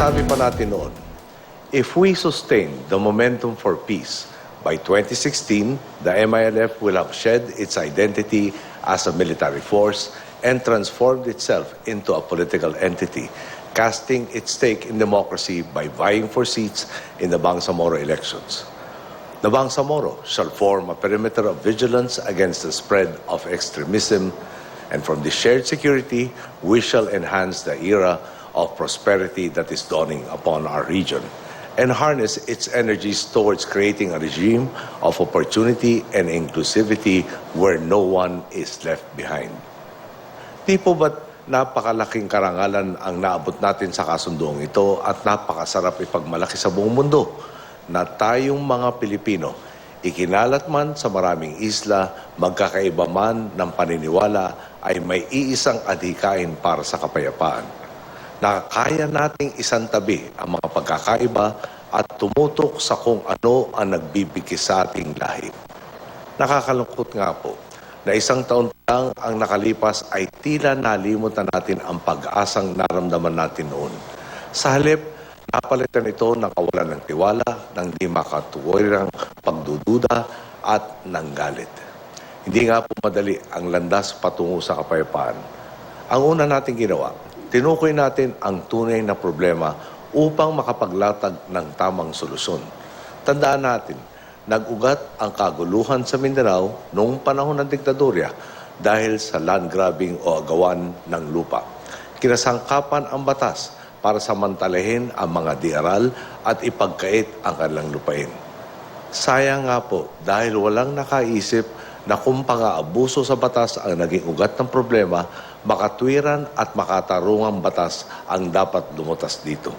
Sabi pa natin noon, if we sustain the momentum for peace, by 2016, the MILF will have shed its identity as a military force and transformed itself into a political entity, casting its stake in democracy by vying for seats in the Bangsamoro elections. The Bangsamoro shall form a perimeter of vigilance against the spread of extremism, and from the shared security, we shall enhance the era of prosperity that is dawning upon our region and harness its energies towards creating a regime of opportunity and inclusivity where no one is left behind. Di po ba't napakalaking karangalan ang naabot natin sa kasunduang ito at napakasarap ipagmalaki sa buong mundo na tayong mga Pilipino, ikinalat man sa maraming isla, magkakaiba man ng paniniwala, ay may iisang adhikain para sa kapayapaan. Na kaya nating isantabi ang mga pagkakaiba at tumutok sa kung ano ang nagbibigis sa ating lahi. Nakakalungkot nga po na isang taon lang ang nakalipas ay tila nalimot na natin ang pag-asang naramdaman natin noon. Sa halip, napalitan ito ng kawalan ng tiwala, ng di makatuwirang pagdududa at ng galit. Hindi nga po madali ang landas patungo sa kapayapaan. Ang una nating ginawa, tinukoy natin ang tunay na problema upang makapaglatag ng tamang solusyon. Tandaan natin, nag-ugat ang kaguluhan sa Mindanao noong panahon ng diktadurya dahil sa land grabbing o agawan ng lupa. Kinasangkapan ang batas para samantalahin ang mga diaral at ipagkait ang kanilang lupain. Sayang nga po dahil walang nakaisip na kung pang-aabuso sa batas ang naging ugat ng problema, makatwiran at makatarungang batas ang dapat lumutas dito.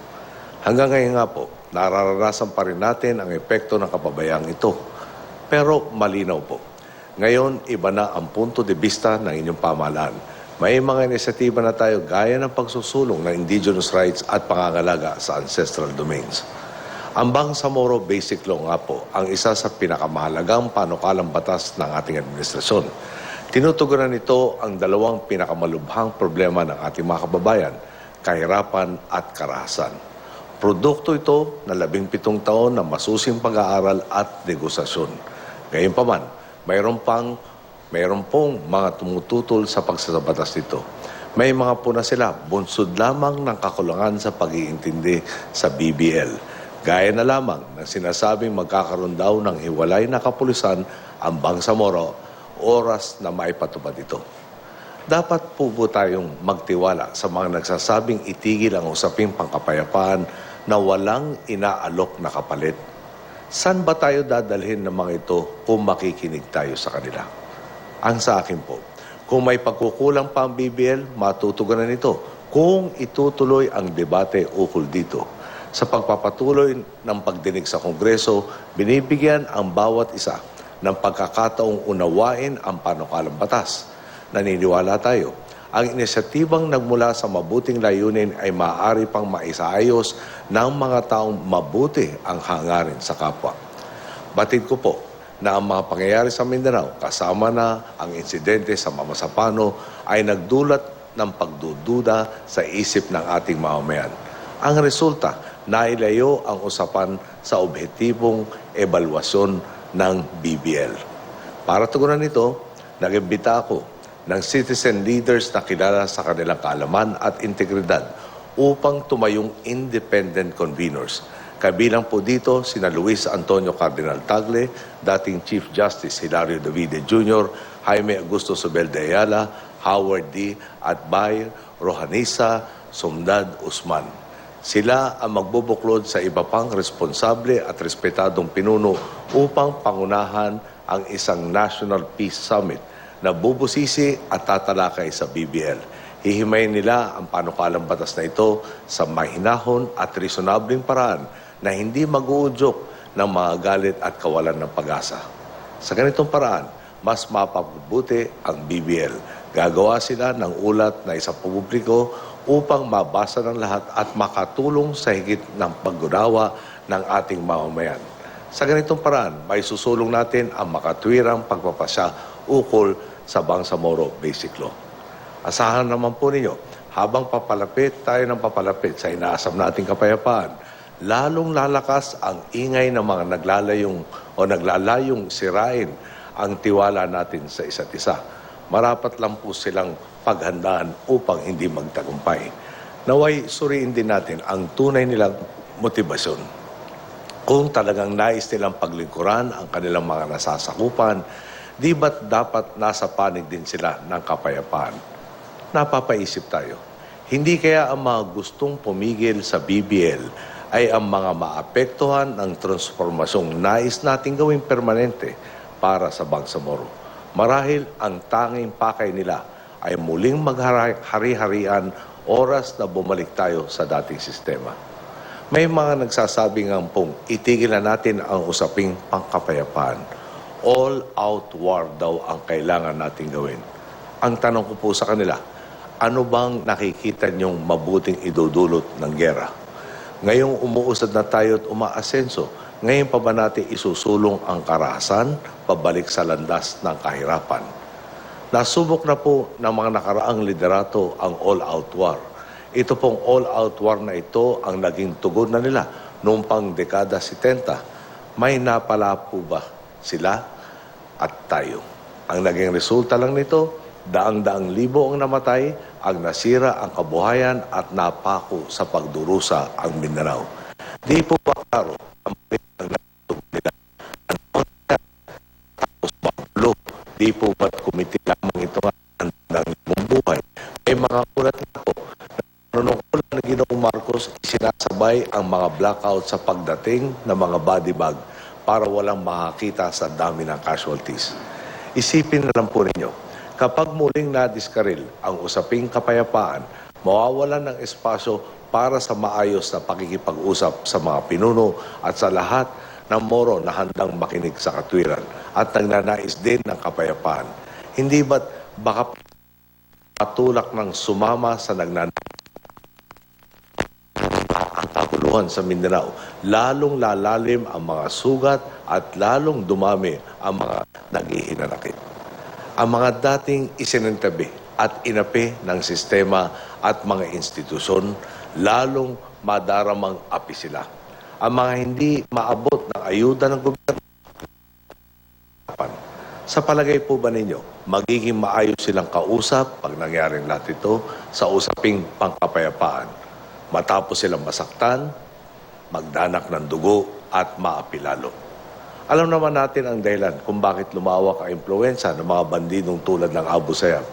Hanggang ngayon nga po, nararanasan pa rin natin ang epekto ng kapabayang ito. Pero malinaw po, ngayon iba na ang punto de vista ng inyong pamahalaan. May mga inisyatiba na tayo gaya ng pagsusulong ng indigenous rights at pangangalaga sa ancestral domains. Ang Bangsamoro Basic Law nga po ang isa sa pinakamahalagang panukalang batas ng ating administrasyon. Tinutugunan nito ang dalawang pinakamalubhang problema ng ating mga kababayan, kahirapan at karahasan. Produkto ito na labing pitong taon na masusing pag-aaral at negosasyon. Gayunpaman, mayroon pang mayroon pong mga tumututol sa pagsasabatas nito. May mga puna sila, bunsod lamang ng kakulangan sa pag-iintindi sa BBL. Gaya na lamang ng sinasabing magkakaroon daw ng hiwalay na kapulisan ang Bangsamoro oras na maipatupad ito. Dapat po po tayong magtiwala sa mga nagsasabing itigil ang usaping pangkapayapaan na walang inaalok na kapalit. San ba tayo dadalhin ng mga ito kung makikinig tayo sa kanila? Ang sa akin po, kung may pagkukulang pa ang BBL, matutugunan ito kung itutuloy ang debate ukol dito. Sa pagpapatuloy ng pagdinig sa Kongreso, binibigyan ang bawat isa ng pagkakataong unawain ang panukalang batas. Naniniwala tayo, ang inisyatibang nagmula sa mabuting layunin ay maaari pang maisaayos ng mga taong mabuti ang hangarin sa kapwa. Batid ko po na ang mga pangyayari sa Mindanao, kasama na ang insidente sa Mamasapano, ay nagdulat ng pagdududa sa isip ng ating mamamayan. Ang resulta, nailayo ang usapan sa objetibong ebalwasyon ng BBL. Para tugunan ito, nag-imbita ako ng citizen leaders na kilala sa kanilang kaalaman at integridad upang tumayong independent conveners. Kabilang po dito sina Luis Antonio Cardinal Tagle, dating Chief Justice Hilario Davide Jr., Jaime Augusto Sobel de Ayala, Howard D. Atbay, Rohanisa, Sumdad Usman. Sila ang magbubuklod sa iba pang responsable at respetadong pinuno upang pangunahan ang isang National Peace Summit na bubusisi at tatalakay sa BBL. Hihimayin nila ang panukalang batas na ito sa mahinahon at reasonabling paraan na hindi mag-uudyok ng mga galit at kawalan ng pag-asa. Sa ganitong paraan, mas mapapabuti ang BBL. Gagawa sila ng ulat na isa publiko upang mabasa ng lahat at makatulong sa higit ng paggunawa ng ating mamamayan. Sa ganitong paraan, may susulong natin ang makatwirang pagpapasya ukol sa Bangsamoro Basic Law. Asahan naman po ninyo habang papalapit tayo ng papalapit sa inaasam nating kapayapaan, lalong lalakas ang ingay ng mga naglalayong o naglalayong sirain ang tiwala natin sa isa't isa. Marapat lang po silang paghandaan upang hindi magtagumpay. Naway suriin din natin ang tunay nilang motibasyon kung talagang nais nilang paglingkuran ang kanilang mga nasasakupan, di ba't dapat nasa panig din sila ng kapayapaan? Napapaisip tayo, hindi kaya ang mga gustong pumigil sa BBL ay ang mga maapektuhan ng transformasyong nais nating gawing permanente para sa Bangsamoro. Marahil ang tanging pakay nila ay muling maghari-harian oras na bumalik tayo sa dating sistema. May mga nagsasabi nga pong itigil na natin ang usaping pangkapayapaan. All-out war daw ang kailangan natin gawin. Ang tanong ko po sa kanila, ano bang nakikita niyong mabuting idudulot ng gera? Ngayong umuusad na tayo at umaasenso, ngayon pa ba natin isusulong ang karahasan pabalik sa landas ng kahirapan? Nasubok na po ng mga nakaraang liderato ang all-out war. Ito pong all-out war na ito ang naging tugon na nila noong pang dekada 70. May napala po ba sila at tayo? Ang naging resulta lang nito, daang-daang libo ang namatay, ang nasira ang kabuhayan at napako sa pagdurusa ang Mindanao. Di po ba klaro ang mga blackout sa pagdating ng mga body bag para walang makakita sa dami ng casualties. Isipin na lang po ninyo, kapag muling nadiskaril ang usaping kapayapaan, mawawalan ng espasyo para sa maayos na pakikipag-usap sa mga pinuno at sa lahat ng moro na handang makinig sa katwiran at nagnanais din ng kapayapaan. Hindi ba't baka patulak ng sumama sa nagnanais kaguluhan sa Mindanao, lalong lalalim ang mga sugat at lalong dumami ang mga naghihinanakit. Ang mga dating isinantabi at inapi ng sistema at mga institusyon, lalong madaramang api sila. Ang mga hindi maabot ng ayuda ng gobyerno, sa palagay po ba ninyo, magiging maayos silang kausap pag nangyaring lahat ito sa usaping pangkapayapaan? Matapos silang masaktan, magdanak ng dugo at maapilalo. Alam naman natin ang dahilan kung bakit lumawak ang impluensya ng mga bandidong tulad ng Abu Sayyaf.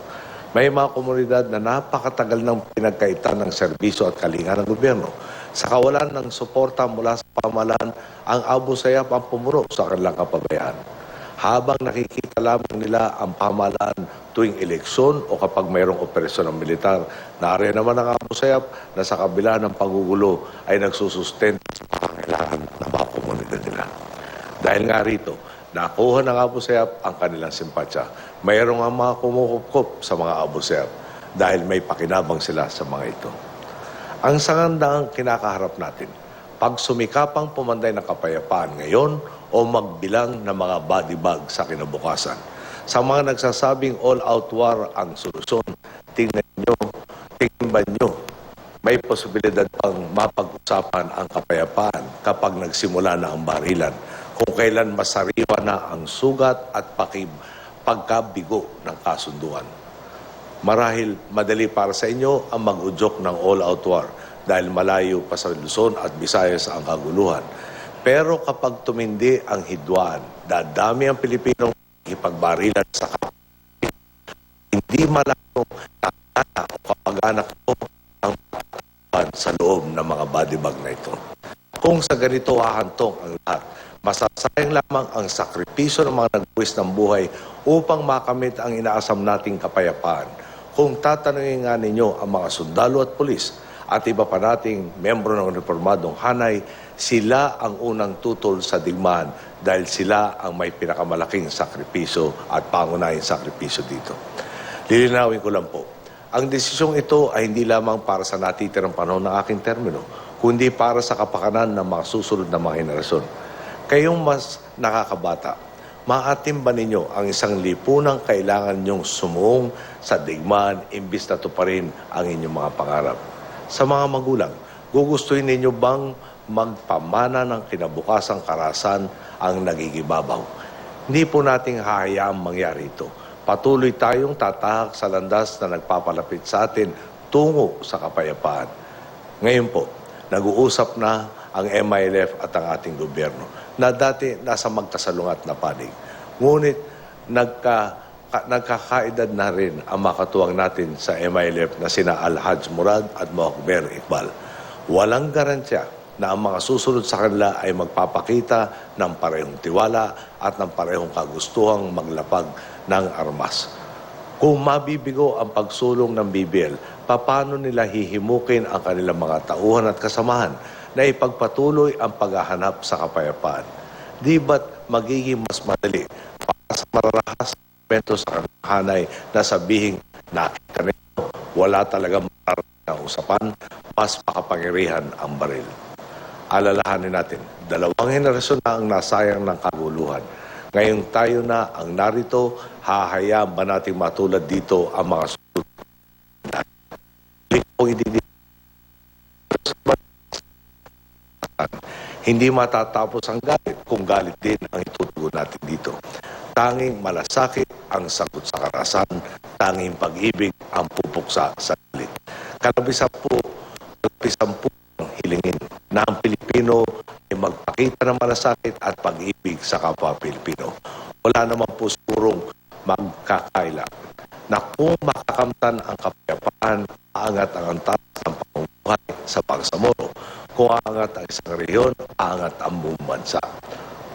May mga komunidad na napakatagal ng pinagkaitan ng serbisyo at kalinga ng gobyerno. Sa kawalan ng suporta mula sa pamahalaan, ang Abu Sayyaf ang pumuro sa kanilang kapabayaan habang nakikita lamang nila ang pamahalaan tuwing eleksyon o kapag mayroong operasyon ng militar. Naroon naman ang Abu Sayyaf na sa kabila ng pagugulo ay nagsusustento sa pangangailangan ng mga komunidad nila. Dahil nga rito, nakuha ng Abu Sayyaf ang kanilang simpatsya. Mayroong ang mga kumukupkup sa mga Abu Sayyaf dahil may pakinabang sila sa mga ito. Ang sangandaang kinakaharap natin, pag sumikapang pumanday ng kapayapaan ngayon o magbilang ng mga body bag sa kinabukasan. Sa mga nagsasabing all-out war ang solusyon, tingnan nyo, tingnan ba nyo, may posibilidad pang mapag-usapan ang kapayapaan kapag nagsimula na ang barilan, kung kailan masariwa na ang sugat at pakib, pagkabigo ng kasunduan. Marahil madali para sa inyo ang mag-udyok ng all-out war dahil malayo pa sa Luzon at Visayas ang kaguluhan. Pero kapag tumindi ang hidwaan, dadami ang Pilipinong ipagbarilan sa kapatid. Hindi malayo kakana o kapag-anak ko ang sa loob ng mga body bag na ito. Kung sa ganito hahantong ang lahat, masasayang lamang ang sakripisyo ng mga nagbuwis ng buhay upang makamit ang inaasam nating kapayapaan. Kung tatanungin nga ninyo ang mga sundalo at pulis at iba pa nating membro ng reformadong hanay, sila ang unang tutol sa digmaan dahil sila ang may pinakamalaking sakripisyo at pangunahing sakripisyo dito. Lilinawin ko lang po, ang desisyong ito ay hindi lamang para sa natitirang panahon ng aking termino, kundi para sa kapakanan ng mga susunod na mga henerasyon. Kayong mas nakakabata, maatim ba ninyo ang isang lipunang kailangan nyong sumuong sa digmaan imbis na tuparin ang inyong mga pangarap? Sa mga magulang, gugustuhin ninyo bang magpamana ng kinabukasang karasan ang nagigibabaw? Hindi po nating hahayaang mangyari ito. Patuloy tayong tatahak sa landas na nagpapalapit sa atin tungo sa kapayapaan. Ngayon po, nag-uusap na ang MILF at ang ating gobyerno na dati nasa magkasalungat na panig. Ngunit nagka, ka, nagkakaedad na rin ang makatuwang natin sa MILF na sina Al-Haj Murad at Mohakber Iqbal. Walang garansya na ang mga susunod sa kanila ay magpapakita ng parehong tiwala at ng parehong kagustuhang maglapag ng armas. Kung mabibigo ang pagsulong ng BBL, paano nila hihimukin ang kanilang mga tauhan at kasamahan na ipagpatuloy ang paghahanap sa kapayapaan? Di ba't magiging mas madali para sa mararahas kwento sa hanay na sabihin nakita nito, wala mararahas na usapan, mas makapangyarihan ang baril. Alalahanin natin, dalawang henerasyon na ang nasayang ng kaguluhan. Ngayon tayo na ang narito, hahayaan ba natin matulad dito ang mga susunod? Hindi matatapos ang galit kung galit din ang itutugon natin dito. Tanging malasakit ang sagot sa karasan, tanging pag-ibig ang pupuksa sa galit. Kalabisan po, kalabisan po ang hilingin na ang Pilipino ay magpakita ng malasakit at pag-ibig sa kapwa Pilipino. Wala naman po sigurong magkakaila na kung makakamtan ang kapayapaan, aangat ang antas ng pamumuhay sa pagsamoro. Kung aangat ang isang rehiyon, aangat ang buong bansa.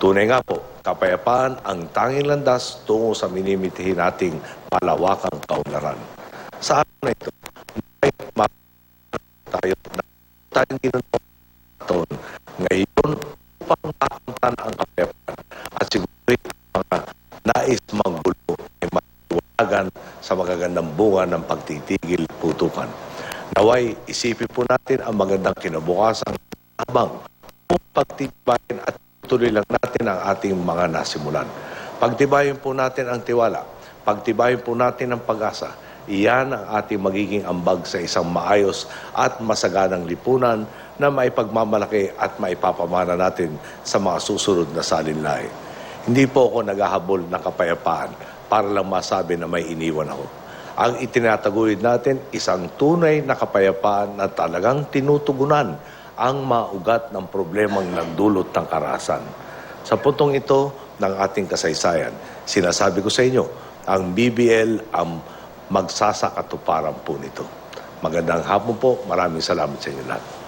Tunay nga po, kapayapaan ang tanging landas tungo sa minimitihin nating malawakang kaunlaran. Sa araw na ito, may ma- tayo na tayong ginunong ngayon upang makamtan ang kapayapaan at siguro ang mga nais manggulo ay matiwagan sa magagandang bunga ng pagtitigil putukan. Naway, isipin po natin ang magandang kinabukasan habang kung pagtibayin at tuloy lang natin ang ating mga nasimulan. Pagtibayin po natin ang tiwala. Pagtibayin po natin ang pag-asa. Iyan ang ating magiging ambag sa isang maayos at masaganang lipunan na maipagmamalaki at maipapamana natin sa mga susunod na salinlahi. Hindi po ako naghahabol ng kapayapaan para lang masabi na may iniwan ako. Ang itinataguyod natin, isang tunay na kapayapaan na talagang tinutugunan ang maugat ng problemang nagdulot ng karahasan. Sa puntong ito ng ating kasaysayan, sinasabi ko sa inyo, ang BBL ang magsasakatuparan po nito. Magandang hapon po. Maraming salamat sa inyo lahat.